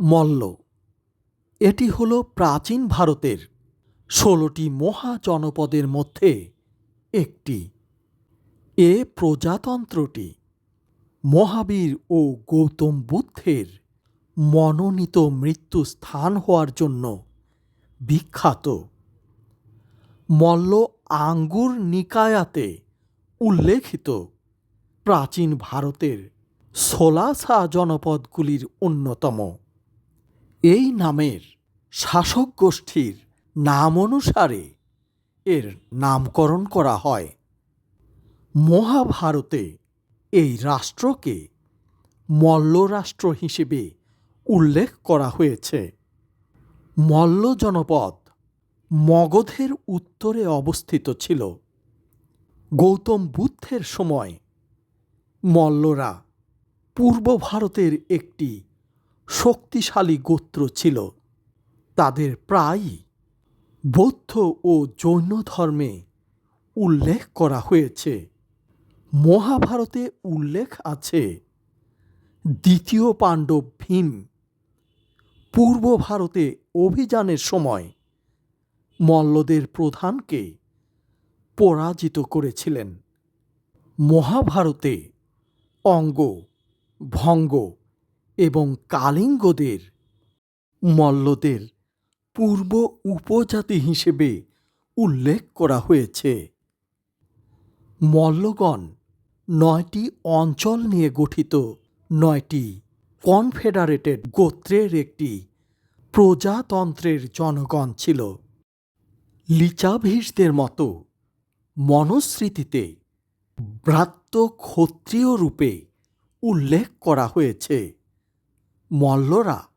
মল্ল। এটি হল প্রাচীন ভারতের ষোলোটি মহাজনপদের মধ্যে একটি। এ প্রজাতন্ত্রটি মহাবীর ও গৌতম বুদ্ধের মনোনীত মৃত্যু স্থান হওয়ার জন্য বিখ্যাত। মল্ল আঙ্গুর নিকায়াতে উল্লেখিত প্রাচীন ভারতের সোলাসা জনপদগুলির অন্যতম। এই নামের শাসক গোষ্ঠীর নাম অনুসারে এর নামকরণ করা হয়। মহাভারতে এই রাষ্ট্রকে মল্ল রাষ্ট্র হিসেবে উল্লেখ করা হয়েছে। মল্ল জনপদ মগধের উত্তরে অবস্থিত ছিল। গৌতম বুদ্ধের সময় মল্লরা পূর্ব ভারতের একটি শক্তিশালী গোত্র ছিল। তাদের প্রায়ই বৌদ্ধ ও জৈন ধর্মে উল্লেখ করা হয়েছে। মহাভারতে উল্লেখ আছে, দ্বিতীয় পাণ্ডব ভীম পূর্ব ভারতে অভিযানের সময় মল্লদের প্রধানকে পরাজিত করেছিলেন। মহাভারতে অঙ্গ, ভঙ্গ এবং কালিঙ্গদের, মল্লদের পূর্ব উপজাতি হিসেবে উল্লেখ করা হয়েছে। মল্লগণ নয়টি অঞ্চল নিয়ে গঠিত, নয়টি কনফেডারেটেড গোত্রের একটি প্রজাতন্ত্রের জনগণ ছিল। লিচাভিসদের মতো মনুস্মৃতিতে ব্রাত্য ক্ষত্রিয় রূপে উল্লেখ করা হয়েছে। মল্লরা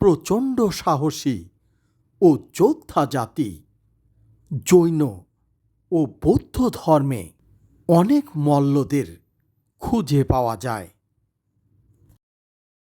প্রচণ্ড সাহসী ও যোদ্ধা জাতি, জৈন ও বৌদ্ধ ধর্মে অনেক মল্লদের খুঁজে পাওয়া যায়।